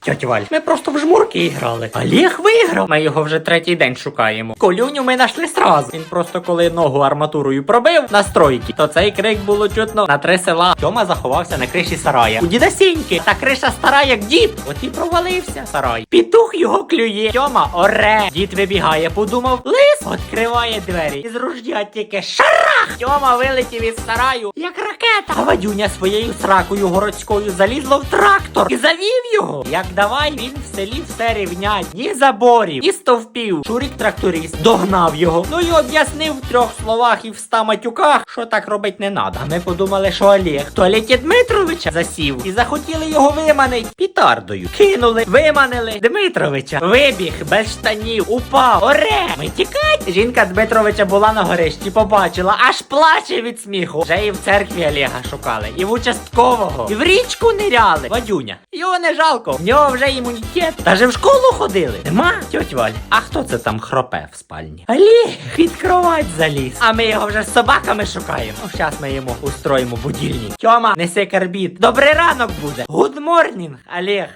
Тьоть Валь, ми просто в жмурки грали. Олег виграв. Ми його вже третій день шукаємо. Колюню ми знайшли сразу. Він просто коли ногу арматурою пробив на стройки, то цей крик було чутно на три села. Тьома заховався на криші сарая. У діда Сіньки. Та криша стара, як дід. От і провалився сарай. Пітух його клює. Тьома оре. Дід вибігає, подумав, лис відкриває двері. І з тільки шарах. Тьома вилетів із сараю, як ракета. А Вадюня своєю сракою городською залізло в трактор і завів його. Як давай він в селі все рівнять. Ні заборів, ні стовпів. Шурік тракторист догнав його. Ну і об'яснив в трьох словах і в ста матюках, що так робить не надо. А ми подумали, що Олег в туалеті Дмитровича засів і захотіли його виманить пітардою. Кинули, виманили Дмитровича. Вибіг без штанів, упав. Оре! Ми тікать. Жінка Дмитровича була на горищі, побачила, аж плаче від сміху. Вже і в церкві Олега шукали, і в участкового, і в річку ниряли. Вадюня. Його не жалко. В нього вже імунітет. Даже в школу ходили. Нема, тьоть Валь. А хто це там хропе в спальні? Алі, під кровать заліз. А ми його вже з собаками шукаємо. Ну, Зараз ми йому устроїмо будильник. Тьома, неси карбіт. Добрий ранок буде. Гуд морнінг, Олег.